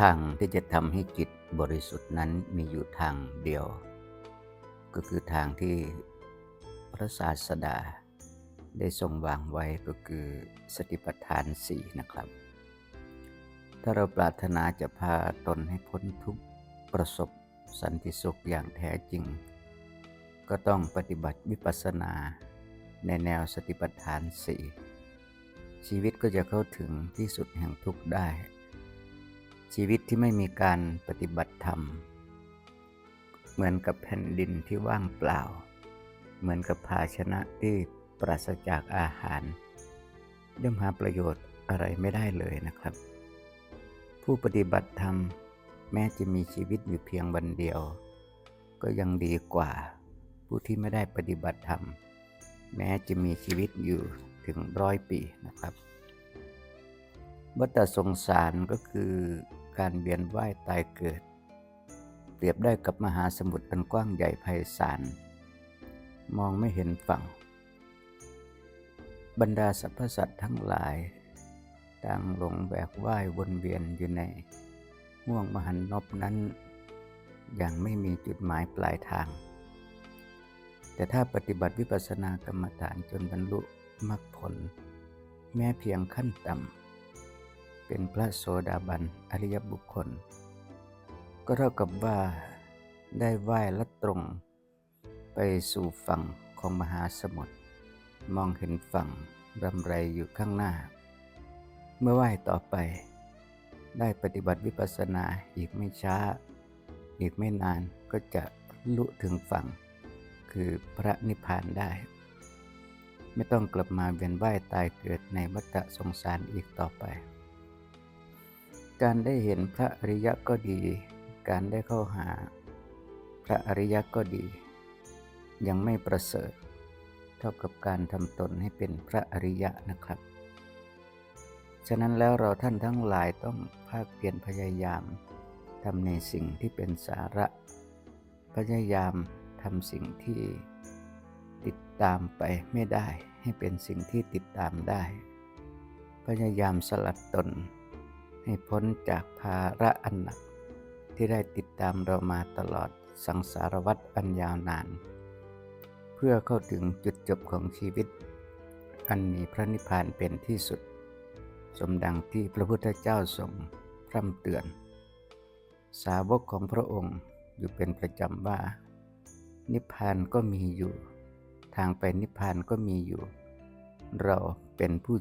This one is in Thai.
ทางที่จะทำให้จิตบริสุทธิ์นั้นมีอยู่ทางเดียว ก็คือทางที่พระศาสดาได้ทรงวางไว้ก็คือสติปัฏฐานสี่นะครับ ถ้าเราปรารถนาจะพาตนให้พ้นทุกข์ประสบสันติสุขอย่างแท้จริง ก็ต้องปฏิบัติวิปัสสนาในแนวสติปัฏฐานสี่ชีวิตก็จะเข้าถึงที่สุดแห่งทุกข์ได้ ชีวิตที่ไม่มีการปฏิบัติธรรม เหมือนกับแผ่นดินที่ว่างเปล่า เหมือนกับภาชนะที่ปราศจากอาหารย่อมหาประโยชน์อะไรไม่ได้เลยนะครับ ผู้ปฏิบัติธรรมแม้จะมีชีวิตอยู่เพียงวันเดียว ก็ยังดีกว่า ผู้ที่ไม่ได้ปฏิบัติธรรม แม้จะมีชีวิตอยู่ถึงร้อยปีนะครับวัฏสงสารก็คือ การเวียนว่ายตายเกิด เปรียบได้กับมหาสมุทรอันกว้างใหญ่ไพศาลมองไม่เห็นฝั่ง บรรดาสรรพสัตว์ทั้งหลายต่างหลงแบกว่ายวนเวียนอยู่ในห่วงมหันนบนั้น อย่างไม่มีจุดหมายปลายทาง แต่ถ้าปฏิบัติวิปัสสนากรรมฐานจนบรรลุมรรคผล แม้เพียงขั้นต่ำ เป็นพระโสดาบันอริยบุคคล ก็เท่ากับว่าได้ไหว้ลัดตรง ไปสู่ฝั่งของมหาสมุทรมองเห็นฝั่งรำไรอยู่ข้างหน้า เมื่อไหว้ต่อไป ได้ปฏิบัติวิปัสสนาอีกไม่ช้า อีกไม่นานก็จะลุถึงฝั่ง คือพระนิพพานได้ ไม่ต้องกลับมาเวียนว่ายตายเกิดในวัฏสงสารอีกต่อไป การได้เห็นพระอริยะก็ดี การได้เข้าหา พระอริยะก็ดี ยังไม่ประเสริฐ เท่ากับการทำตนให้เป็นพระอริยะนะครับ ฉะนั้นแล้วเราท่านทั้งหลายต้องภาคเพียรพยายามทำในสิ่งที่เป็นสาระ พยายามทำสิ่งที่ติดตามไปไม่ได้ให้เป็นสิ่งที่ติดตามได้ พยายามสลัดตน ให้พ้นจากภาระอันหนัก ที่ได้ติดตามเรามาตลอดสังสารวัฏอันยาวนาน เพื่อเข้าถึงจุดจบของชีวิต อันมีพระนิพพานเป็นที่สุด สมดังที่พระพุทธเจ้าทรงพร่ำเตือน สาวกของพระองค์อยู่เป็นประจำว่า นิพพานก็มีอยู่ ทางไปนิพพานก็มีอยู่ เราเป็นผู้